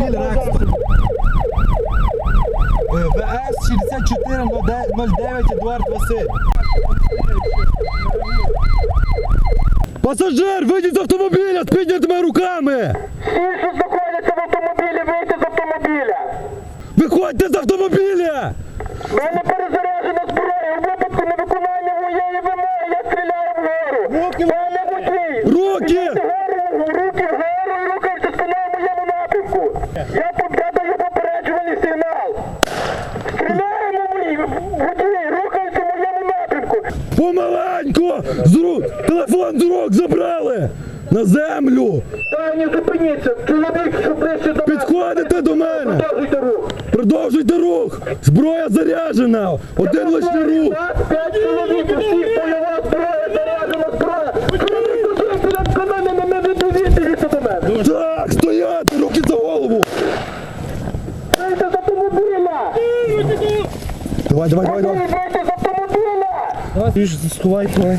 автомобіль Рекс. Е, ВС 6409 Едуард Василь. Пасажир, вийдіть з автомобіля з піднятими руками! Всі, що знаходяться в автомобілі, вийти з автомобіля. Виходьте з автомобіля! В мене перезаряджена зброя. У випадку невиконання моєї вимоги я стріляю вгору. Пане водій! Руки! Руки вгору і рухаємося спиною в моєму напрямку. Я тут я даю попереджувальний сигнал. Стріляємо мої водій, рухаємося в моєму напрямку. Помаленьку! З рук! Телефон з рук забрали! На землю! Та зупиніться. Чоловік, що ближче до мене. Підходите до мене! Продовжуйте рух. Продовжуйте рух! Зброя заряджена! Один лише рух! П'ять чоловік, усі бойова зброя, заряджена зброя. Так, стояти! Руки за голову! Вийти з автомобіля! Давай, давай, давай, давай! Вийти з автомобіля! Сховай, На,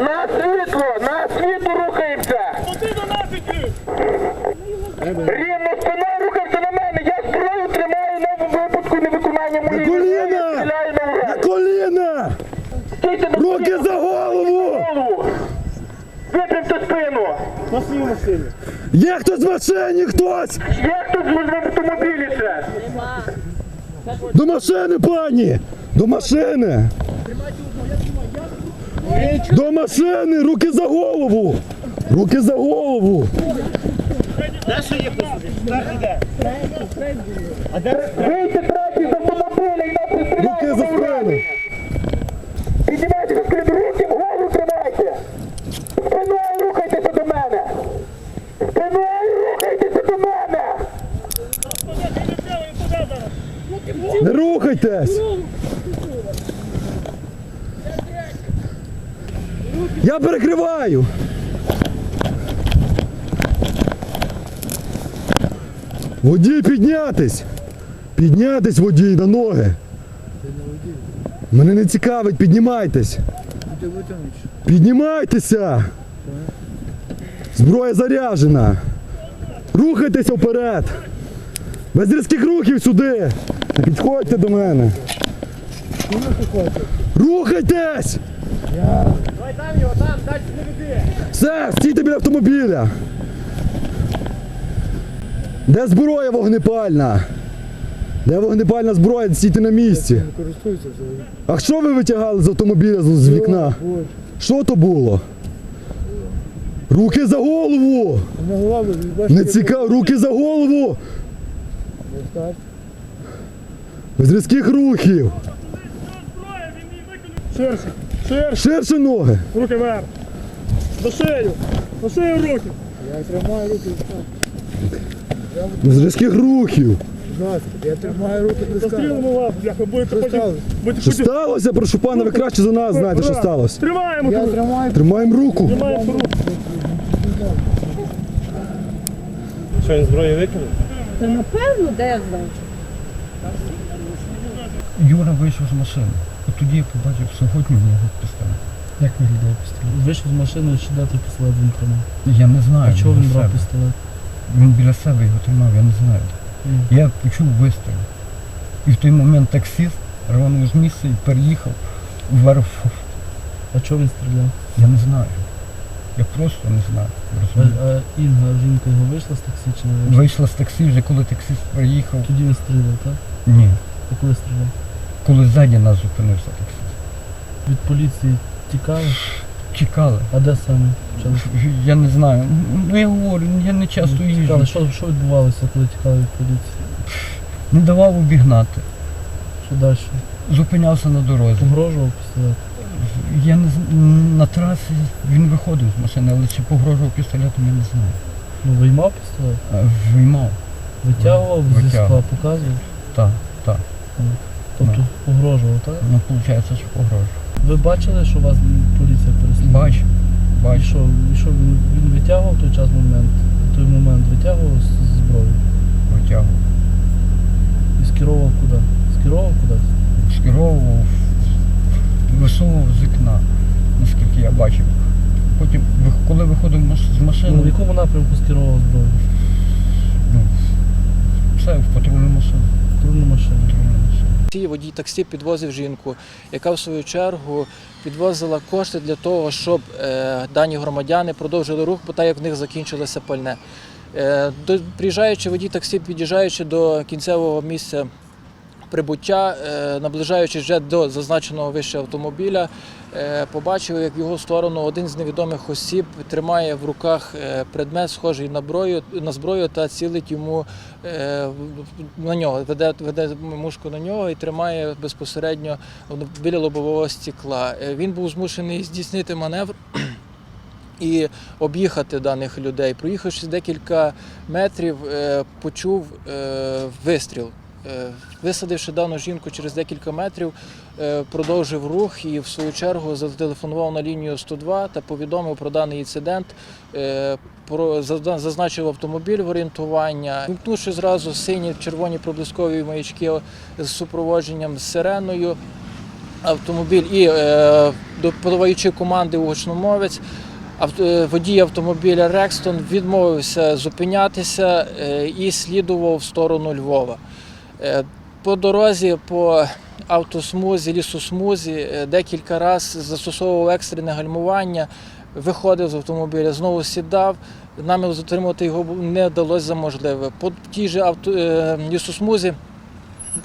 на світло, на світло рухаємося! Рівно спиною рухаємося на мене, я зброю тримаю на випадку невиконання моєї коліна! на На коліна! На Руки за голову! голову! Випрямте спину! Є хтось в машині, хтось! Є хтось в автомобілі ще? До машини, пані! До машини! До машини! Руки за голову! Руки за голову! Вийти третій з автомобіля і нас Руки за спину! Піднімайтеся з руки вгору тримайте! Спиною рухайтеся до мене! Спиною рухайтеся до мене! Не рухайтесь! Я перекриваю! Водій піднятись! Піднятись, водій, на ноги! Мене не цікавить, піднімайтесь! Піднімайтеся! Зброя заряджена! Рухайтеся вперед! Без різких рухів сюди! Підходьте до мене! Рухайтесь! Давай там його, там, далі не веди. Все, стійте біля автомобіля! Де зброя вогнепальна? Де вогнепальна зброя? Стійте на місці. Користуються взагалі. А що ви витягали з автомобіля з, з вікна? Що то було? Руки за голову! На голову, бачите, Не цікаво, руки за голову! так. Без різких рухів! Ширше, ширше, Ширше ноги! руки вверх. До шию, до шию руки. Я тримаю руки, Без різких рухів! я тримаю руки Застрілимо вас, бляха, будете потім, будете Що потім. сталося? Прошу пана, ви краще за нас знаєте, що сталося. Тримаємо Я тут, тримаю. Тримаємо руку. тримаємо руку. Що він зброю викинув? Та напевно, де я знаю. Юра вийшов з машини. Тоді я побачив сьогодні в нього пістолет. Як виглядає пістолет? Вийшов з машини, ще дати пістолет він тримав. Я не знаю. А чого він брав пістолет? Він біля себе його тримав, я не знаю. Ну. Я почув вистріл. І в той момент таксист рванув з місця і переїхав вверх. А чого він стріляв? Я не знаю. Я просто не знаю. А, а Інга, жінка його вийшла з таксі чи не вийшла? Вийшла з таксі, вже коли таксист приїхав. Тоді він стріляв, так? Ні. А коли стріляв? Коли ззаді нас зупинився таксист. Від поліції тікали? Чекали. А де саме? Почали? Я не знаю. Ну я говорю, я не часто їжджу. Що, що відбувалося, коли тікали від поліції? Не давав обігнати. Що далі? Зупинявся на дорозі. Погрожував пістолет? Я не з- на трасі він виходив з машини, але чи погрожував пістолетом, я не знаю. Ну, виймав пістолет? А, Виймав. Витягував зі скла, показував? Так, так? Ну, виходить, що погрожував. Ви бачили, що вас поліція переслідувала? Бачу, І що, і що він, він витягував в той час момент? Той момент витягував з- зброю? Витягував. І скеровував куди? Скеровував кудись? Скеровував, висовував з вікна, наскільки я бачив. Потім, коли виходив маш- з Ну, в якому напрямку скеровував зброю? це в патрульну машину. Трудну машину. Ці водій таксі підвозив жінку, яка в свою чергу підвозила кошти для того, щоб е, дані громадяни продовжили рух, бо так як в них закінчилося пальне. Е, приїжджаючи водій таксі, під'їжджаючи до кінцевого місця прибуття, е, наближаючись вже до зазначеного вище автомобіля, е, побачив, як в його сторону один з невідомих осіб тримає в руках е, предмет, схожий на зброю, на зброю та цілить йому на нього, веде, веде мушку на нього і тримає безпосередньо біля лобового стекла. Він був змушений здійснити маневр. І об'їхати даних людей. Проїхавши декілька метрів, почув вистріл. Е, Висадивши дану жінку через декілька метрів, е, продовжив рух і в свою чергу зателефонував на лінію 102 та повідомив про даний інцидент. Е, зазначив автомобіль в орієнтування, вімкнувши зразу сині червоні проблискові маячки з супроводженням з сиреною. Автомобіль і подаючи команди у гучномовець, водій автомобіля Рекстон відмовився зупинятися і слідував в сторону Львова. Е, По дорозі, по автосмузі, лісосмузі е, декілька разів застосовував екстрене гальмування, виходив з автомобіля, знову сідав. Нами затримати його не вдалося за можливе. По тій же авто, е, лісосмузі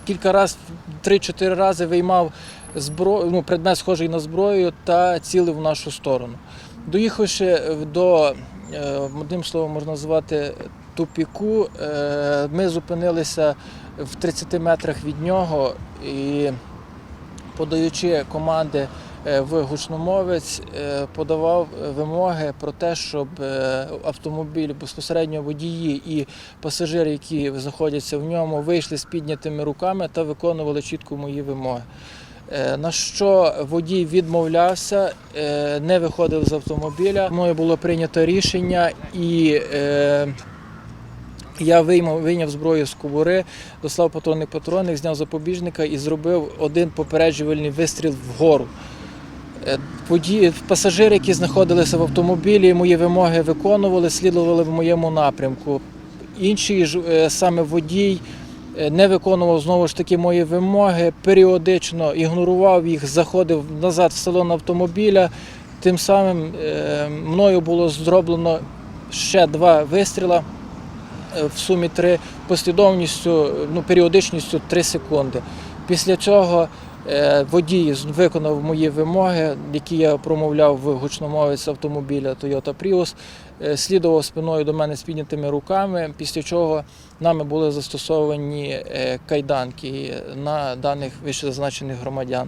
кілька разів, три-чотири рази виймав зброю, ну, предмет схожий на зброю та цілив в нашу сторону. Доїхавши до, одним словом можна назвати, тупіку, ми зупинилися в 30 метрах від нього і, подаючи команди е, в гучномовець, е, подавав вимоги про те, щоб е, автомобіль безпосередньо водії і пасажири, які знаходяться в ньому, вийшли з піднятими руками та виконували чітко мої вимоги. На що водій відмовлявся, не виходив з автомобіля. Мною було прийнято рішення, і я виймав, вийняв зброю з кобури, дослав патронник патронник, зняв запобіжника і зробив один попереджувальний вистріл вгору. Е, пасажири, які знаходилися в автомобілі, мої вимоги виконували, слідували в моєму напрямку. Інший е, саме водій е, не виконував знову ж таки мої вимоги, періодично ігнорував їх, заходив назад в салон автомобіля. Тим самим мною було зроблено ще два вистріла в сумі три послідовністю, ну, періодичністю 3 секунди. Після цього е, водій виконав мої вимоги, які я промовляв в гучномовець автомобіля Toyota Prius, е, слідував спиною до мене з піднятими руками, після чого нами були застосовані е, кайданки на даних вищезазначених громадян.